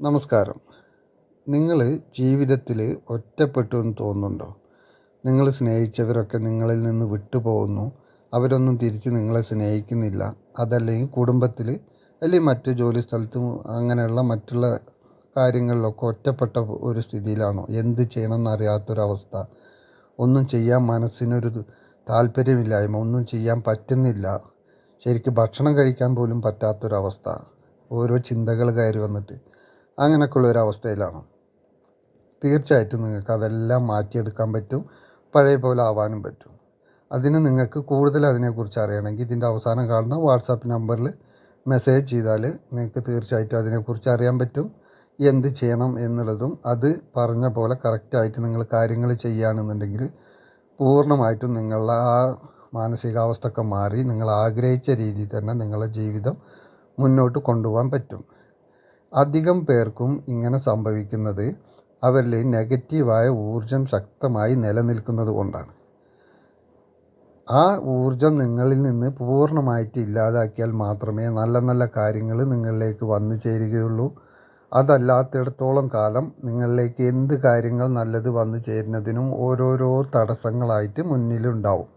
നമസ്കാരം. നിങ്ങൾ ജീവിതത്തിൽ ഒറ്റപ്പെട്ടു എന്ന് തോന്നുന്നുണ്ടോ? നിങ്ങൾ സ്നേഹിച്ചവരൊക്കെ നിങ്ങളിൽ നിന്ന് വിട്ടുപോകുന്നു. അവരൊന്നും തിരിച്ച് നിങ്ങളെ സ്നേഹിക്കുന്നില്ല. അതല്ലെങ്കിൽ കുടുംബത്തിൽ അല്ലെങ്കിൽ മറ്റ് ജോലി സ്ഥലത്തും അങ്ങനെയുള്ള മറ്റുള്ള കാര്യങ്ങളിലൊക്കെ ഒറ്റപ്പെട്ട ഒരു സ്ഥിതിയിലാണോ? എന്ത് ചെയ്യണം എന്നറിയാത്തൊരവസ്ഥ ഒന്നും ചെയ്യാൻ മനസ്സിനൊരു താല്പര്യമില്ലായ്മ. ഒന്നും ചെയ്യാൻ പറ്റുന്നില്ല. ശരിക്കും ഭക്ഷണം കഴിക്കാൻ പോലും പറ്റാത്തൊരവസ്ഥ. ഓരോ ചിന്തകൾ കയറി വന്നിട്ട്. അങ്ങനെയൊക്കെയുള്ള ഒരു അവസ്ഥയിലാണ് തീർച്ചയായിട്ടും നിങ്ങൾക്ക് അതെല്ലാം മാറ്റിയെടുക്കാൻ പറ്റും പഴയ പോലെ ആവാനും പറ്റും. അതിന് നിങ്ങൾക്ക് കൂടുതൽ അതിനെക്കുറിച്ച് അറിയണമെങ്കിൽ ഇതിന്റെ അവസാനം കാണുന്ന വാട്സാപ്പ് നമ്പറിൽ മെസ്സേജ് ചെയ്താൽ നിങ്ങൾക്ക് തീർച്ചയായിട്ടും അതിനെക്കുറിച്ച് അറിയാൻ പറ്റും എന്ത് ചെയ്യണം എന്നുള്ളതും അത് പറഞ്ഞ പോലെ കറക്റ്റായിട്ട് നിങ്ങൾ കാര്യങ്ങൾ ചെയ്യുകയാണെന്നുണ്ടെങ്കിൽ പൂർണമായിട്ടും നിങ്ങളുടെ ആ മാനസികാവസ്ഥയൊക്കെ മാറി നിങ്ങൾ ആഗ്രഹിച്ച രീതിയിൽ തന്നെ നിങ്ങളുടെ ജീവിതം മുന്നോട്ട് കൊണ്ടുപോകാൻ പറ്റും. അധികം പേർക്കും ഇങ്ങനെ സംഭവിക്കുന്നത് അവരിൽ നെഗറ്റീവായ ഊർജം ശക്തമായി നിലനിൽക്കുന്നത് കൊണ്ടാണ്. ആ ഊർജം നിങ്ങളിൽ നിന്ന് പൂർണമായിട്ട് ഇല്ലാതാക്കിയാൽ മാത്രമേ നല്ല നല്ല കാര്യങ്ങൾ നിങ്ങളിലേക്ക് വന്നു ചേരുകയുള്ളൂ. അതല്ലാത്തിടത്തോളം കാലം നിങ്ങളിലേക്ക് എന്ത് കാര്യങ്ങൾ നല്ലത് വന്നു ചേരുന്നതിനും ഓരോരോ തടസ്സങ്ങളായിട്ട് മുന്നിലുണ്ടാവും.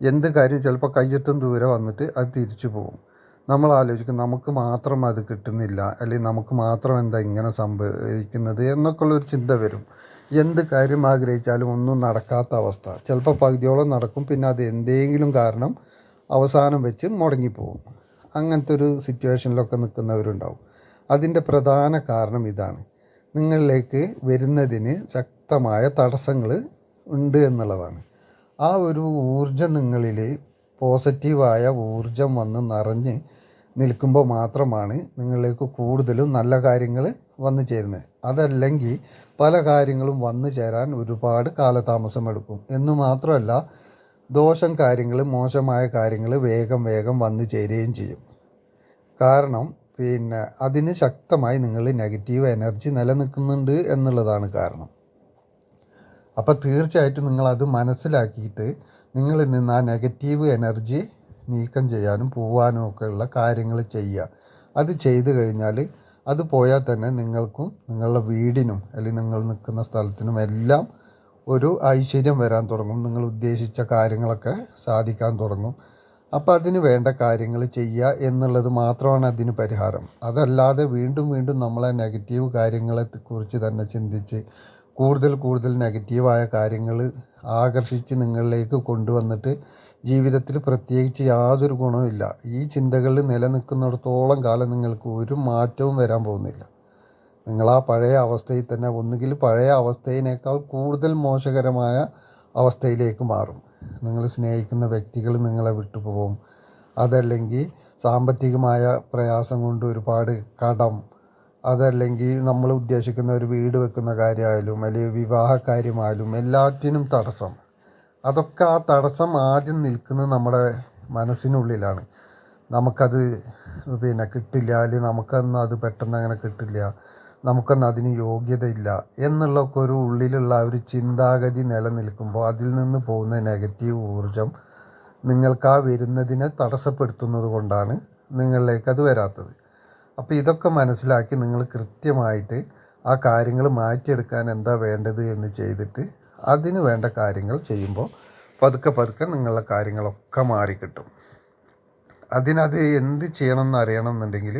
എന്ത് കാര്യം ചിലപ്പോൾ കയ്യെത്തും ദൂരെ വന്നിട്ട് അത് തിരിച്ചു പോകും. നമ്മൾ ആലോചിക്കും നമുക്ക് മാത്രം അത് കിട്ടുന്നില്ല അല്ലെങ്കിൽ നമുക്ക് മാത്രം എന്താ ഇങ്ങനെ സംഭവിക്കുന്നത് എന്നൊക്കെയുള്ള ഒരു ചിന്ത വരും. എന്ത് കാര്യം ആഗ്രഹിച്ചാലും ഒന്നും നടക്കാത്ത അവസ്ഥ. ചിലപ്പോൾ പകുതിയോളം നടക്കും പിന്നെ അത് എന്തെങ്കിലും കാരണം അവസാനം വെച്ച് മുടങ്ങിപ്പോവും. അങ്ങനത്തെ ഒരു സിറ്റുവേഷനിലൊക്കെ നിൽക്കുന്നവരുണ്ടാവും. അതിന്റെ പ്രധാന കാരണം ഇതാണ്. നിങ്ങളിലേക്ക് വരുന്നതിന് ശക്തമായ തടസ്സങ്ങൾ ഉണ്ട് എന്നുള്ളതാണ്. ആ ഒരു ഊർജം നിങ്ങളിൽ പോസിറ്റീവായ ഊർജം വന്ന് നിറഞ്ഞ് നിൽക്കുമ്പോൾ മാത്രമാണ് നിങ്ങളിലേക്ക് കൂടുതലും നല്ല കാര്യങ്ങൾ വന്നു ചേരുന്നത്. അതല്ലെങ്കിൽ പല കാര്യങ്ങളും വന്നു ചേരാൻ ഒരുപാട് കാലതാമസം എടുക്കും. എന്ന് മാത്രമല്ല ദോഷം കാര്യങ്ങൾ മോശമായ കാര്യങ്ങൾ വേഗം വേഗം വന്നു ചേരുകയും ചെയ്യും. കാരണം പിന്നെ അതിന് ശക്തമായി നിങ്ങൾ നെഗറ്റീവ് എനർജി നിലനിൽക്കുന്നുണ്ട് എന്നുള്ളതാണ് കാരണം. അപ്പോൾ തീർച്ചയായിട്ടും നിങ്ങളത് മനസ്സിലാക്കിയിട്ട് നിങ്ങളിൽ നിന്ന് ആ നെഗറ്റീവ് എനർജി നീക്കം ചെയ്യാനും പോവാനും ഒക്കെയുള്ള കാര്യങ്ങൾ ചെയ്യുക. അത് ചെയ്തു കഴിഞ്ഞാൽ അത് പോയാൽ തന്നെ നിങ്ങൾക്കും നിങ്ങളുടെ വീടിനും അല്ലെങ്കിൽ നിങ്ങൾ നിൽക്കുന്ന സ്ഥലത്തിനും എല്ലാം ഒരു ഐശ്വര്യം വരാൻ തുടങ്ങും. നിങ്ങൾ ഉദ്ദേശിച്ച കാര്യങ്ങളൊക്കെ സാധിക്കാൻ തുടങ്ങും. അപ്പോൾ അതിന് വേണ്ട കാര്യങ്ങൾ ചെയ്യുക എന്നുള്ളത് മാത്രമാണ് അതിന് പരിഹാരം. അതല്ലാതെ വീണ്ടും വീണ്ടും നമ്മളെ നെഗറ്റീവ് കാര്യങ്ങളെ കുറിച്ച് തന്നെ ചിന്തിച്ച് കൂടുതൽ കൂടുതൽ നെഗറ്റീവായ കാര്യങ്ങൾ ആകർഷിച്ച് നിങ്ങളിലേക്ക് കൊണ്ടുവന്നിട്ട് ജീവിതത്തിൽ പ്രത്യേകിച്ച് യാതൊരു ഗുണവുമില്ല ഈ ചിന്തകൾ നിലനിൽക്കുന്നിടത്തോളം കാലം നിങ്ങൾക്ക് ഒരു മാറ്റവും വരാൻ പോകുന്നില്ല. നിങ്ങൾ ആ പഴയ അവസ്ഥയിൽ തന്നെ ഒന്നുകിൽ പഴയ അവസ്ഥയിനേക്കാൾ കൂടുതൽ മോശകരമായ അവസ്ഥയിലേക്ക് മാറും. നിങ്ങൾ സ്നേഹിക്കുന്ന വ്യക്തികൾ നിങ്ങളെ വിട്ടുപോകും. അതല്ലെങ്കിൽ സാമ്പത്തികമായ പ്രയാസം കൊണ്ട് ഒരുപാട് കടം അതല്ലെങ്കിൽ നമ്മൾ ഉദ്ദേശിക്കുന്ന ഒരു വീട് വെക്കുന്ന കാര്യമായാലും അല്ലെങ്കിൽ വിവാഹ കാര്യമായാലും എല്ലാത്തിനും തടസ്സം. അതൊക്കെ ആ തടസ്സം ആദ്യം നിൽക്കുന്നത് നമ്മുടെ മനസ്സിനുള്ളിലാണ്. നമുക്കത് പിന്നെ കിട്ടില്ല അല്ലെങ്കിൽ നമുക്കൊന്നും അത് പെട്ടെന്ന് അങ്ങനെ കിട്ടില്ല നമുക്കൊന്നും അതിന് യോഗ്യതയില്ല എന്നുള്ളൊക്കെ ഒരു ഉള്ളിലുള്ള ഒരു ചിന്താഗതി നിലനിൽക്കുമ്പോൾ അതിൽ നിന്ന് പോകുന്ന നെഗറ്റീവ് ഊർജം നിങ്ങൾക്ക് ആ വരുന്നതിനെ തടസ്സപ്പെടുത്തുന്നത് കൊണ്ടാണ് നിങ്ങളിലേക്ക് അത് വരാത്തത്. അപ്പോൾ ഇതൊക്കെ മനസ്സിലാക്കി നിങ്ങൾ കൃത്യമായിട്ട് ആ കാര്യങ്ങൾ മാറ്റിയെടുക്കാൻ എന്താ വേണ്ടത് എന്ന് ചെയ്തിട്ട് അതിന് വേണ്ട കാര്യങ്ങൾ ചെയ്യുമ്പോൾ പതുക്കെ പതുക്കെ നിങ്ങളുടെ കാര്യങ്ങളൊക്കെ മാറിക്കിട്ടും അതിനത് എന്ത് ചെയ്യണം എന്ന് അറിയണം എന്നുണ്ടെങ്കിൽ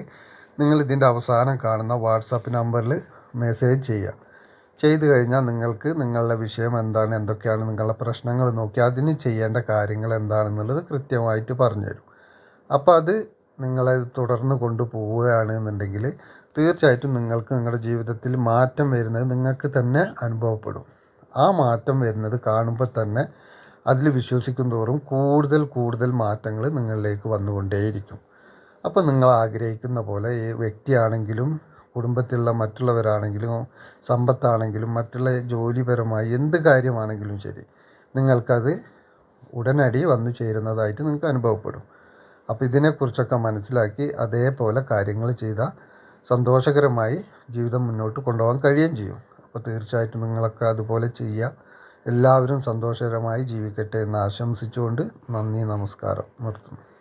നിങ്ങൾ ഇതിന്റെ അവസാനം കാണുന്ന വാട്സാപ്പ് നമ്പറിൽ മെസ്സേജ് ചെയ്യുക. ചെയ്തു കഴിഞ്ഞാൽ നിങ്ങൾക്ക് നിങ്ങളുടെ വിഷയം എന്താണ് എന്തൊക്കെയാണ് നിങ്ങളുടെ പ്രശ്നങ്ങൾ നോക്കി അതിന് ചെയ്യേണ്ട കാര്യങ്ങൾ എന്താണെന്നുള്ളത് കൃത്യമായിട്ട് പറഞ്ഞുതരും. അപ്പോൾ അത് നിങ്ങളെ തുടർന്ന് കൊണ്ടുപോവുകയാണ് എന്നുണ്ടെങ്കിൽ തീർച്ചയായിട്ടും നിങ്ങൾക്ക് നിങ്ങളുടെ ജീവിതത്തിൽ മാറ്റം വരുന്നത് നിങ്ങൾക്ക് തന്നെ അനുഭവപ്പെടും. ആ മാറ്റം വരുന്നത് കാണുമ്പോൾ തന്നെ അതിൽ വിശ്വസിക്കും തോറും കൂടുതൽ കൂടുതൽ മാറ്റങ്ങൾ നിങ്ങളിലേക്ക് വന്നുകൊണ്ടേയിരിക്കും. അപ്പോൾ നിങ്ങൾ ആഗ്രഹിക്കുന്ന പോലെ ഈ വ്യക്തിയാണെങ്കിലും കുടുംബത്തിലുള്ള മറ്റുള്ളവരാണെങ്കിലും സമ്പത്താണെങ്കിലും മറ്റുള്ള ജോലിപരമായി എന്ത് കാര്യമാണെങ്കിലും ശരി നിങ്ങൾക്കത് ഉടനടി വന്നു ചേരുന്നതായിട്ട് നിങ്ങൾക്ക് അനുഭവപ്പെടും. അപ്പോൾ ഇതിനെക്കുറിച്ചൊക്കെ മനസ്സിലാക്കി അതേപോലെ കാര്യങ്ങൾ ചെയ്താൽ സന്തോഷകരമായി ജീവിതം മുന്നോട്ട് കൊണ്ടുപോകാൻ കഴിയുകയും ചെയ്യും. അപ്പോൾ തീർച്ചയായിട്ടും നിങ്ങളൊക്കെ അതുപോലെ ചെയ്യുക. എല്ലാവരും സന്തോഷകരമായി ജീവിക്കട്ടെ എന്ന് ആശംസിച്ചുകൊണ്ട് നന്ദി നമസ്കാരം. നിർത്തുന്നു.